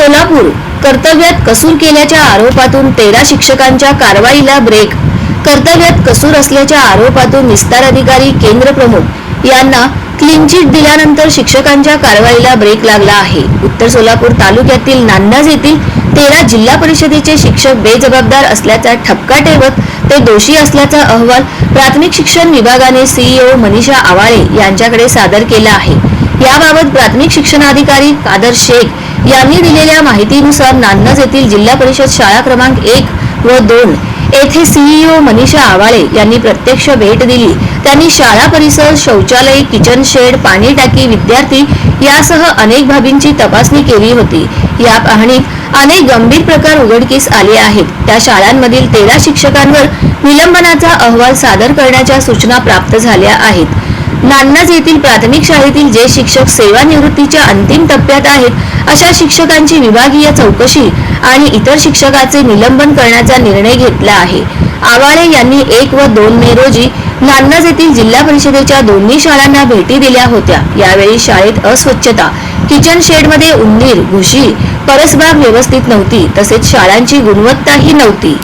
सोलापूर. कर्तव्यात कसूर केल्याच्या आरोपातून तेरा शिक्षकांच्या कारवाईला ब्रेक कर्तव्यात कसूर असल्याच्या आरोपातून विस्तार अधिकारी केंद्र प्रमुख यांना क्लीन चिट दिल्यानंतर शिक्षकांच्या कारवाईला ब्रेक लागला आहे. उत्तर सोलापूर तालुक्यातील नांदाज येथील तेरा जिल्हा परिषदेचे शिक्षक बेजबाबदार असल्याचा ठपका ठेवत ते दोषी असल्याचा अहवाल प्राथमिक शिक्षण विभागाने सीईओ मनीषा आवाळे यांच्याकडे सादर केला आहे. याबाबत प्राथमिक शिक्षणाधिकारी कादर शेख यांनी दिलेल्या माहितीनुसार नान्नज येथील जिल्हा परिषद शाळा क्रमांक एक व दोन येथे सीईओ मनीषा आवाळे यांनी प्रत्यक्ष भेट दिली. त्यांनी शाळा परिसर शौचालय किचन शेड पाणी टाकी विद्यार्थी यासह अनेक बाबींची तपासणी केली होती. या पाहणीत अनेक गंभीर प्रकार उघडकीस आले आहेत. त्या शाळांमधील तेरा शिक्षकांवर निलंबनाचा अहवाल सादर करण्याच्या सूचना प्राप्त झाल्या आहेत. नान्नाज येथील प्राथमिक शाळेतील जे शिक्षक सेवानिवृत्तीच्या अंतिम टप्प्यात आहेत अशा शिक्षकांची विभागीय चौकशी आणि इतर शिक्षकाचे निलंबन करण्याचा निर्णय घेतला आहे. आवाळे यांनी एक व दोन मे रोजी नान्नाज येथील जिल्हा परिषदेच्या दोन्ही शाळांना भेटी दिल्या होत्या. यावेळी शाळेत अस्वच्छता किचन शेडमध्ये उंदीर घुशी परसबाग व्यवस्थित नव्हती तसेच शाळांची गुणवत्ताही नव्हती.